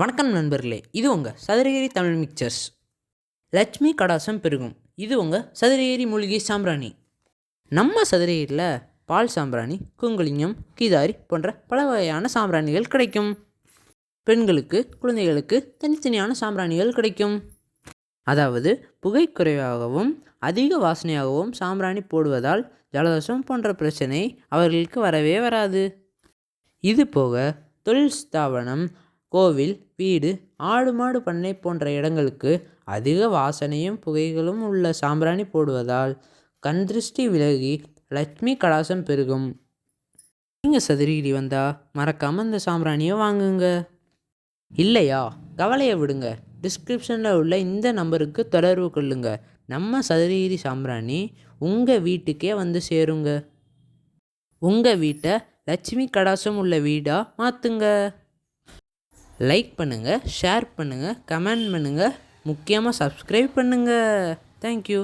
வணக்கம் நண்பர்களே இது உங்கள் சதுரகிரி தமிழ் மிக்சர்ஸ் லட்சுமி கடாசம் பெருகும். இது உங்கள் சதுரகிரி மூலிகை சாம்பிராணி. நம்ம சதுரகிரியில் பால் சாம்பிராணி குங்குலிங்கம் கீதாரி போன்ற பல வகையான சாம்பிராணிகள் கிடைக்கும். பெண்களுக்கு குழந்தைகளுக்கு தனித்தனியான சாம்பிராணிகள் கிடைக்கும். அதாவது புகை குறைவாகவும் அதிக வாசனையாகவும் சாம்பிராணி போடுவதால் ஜலதோஷம் போன்ற பிரச்சனை அவர்களுக்கு வரவே வராது. இது போக தொழில் ஸ்தாபனம் கோவில் வீடு ஆடு மாடு பண்ணை போன்ற இடங்களுக்கு அதிக வாசனையும் புகைகளும் உள்ள சாம்பிராணி போடுவதால் கண் திருஷ்டி விலகி லட்சுமி கடாசம் பெருகும். நீங்கள் சதுரகிரி வந்தால் மறக்காமல் இந்த சாம்பிராணியை வாங்குங்க. இல்லையா? கவலையை விடுங்க. டிஸ்கிரிப்ஷனில் உள்ள இந்த நம்பருக்கு தொடர்பு கொள்ளுங்க. நம்ம சதுரகிரி சாம்பிராணி உங்கள் வீட்டுக்கே வந்து சேருங்க. உங்கள் வீட்டை லட்சுமி கடாசம் உள்ள வீடாக மாற்றுங்க லைக் பண்ணுங்கள் ஷேர் பண்ணுங்கள் கமெண்ட் பண்ணுங்கள் முக்கியமாக சப்ஸ்கிரைப் பண்ணுங்கள் தேங்க்யூ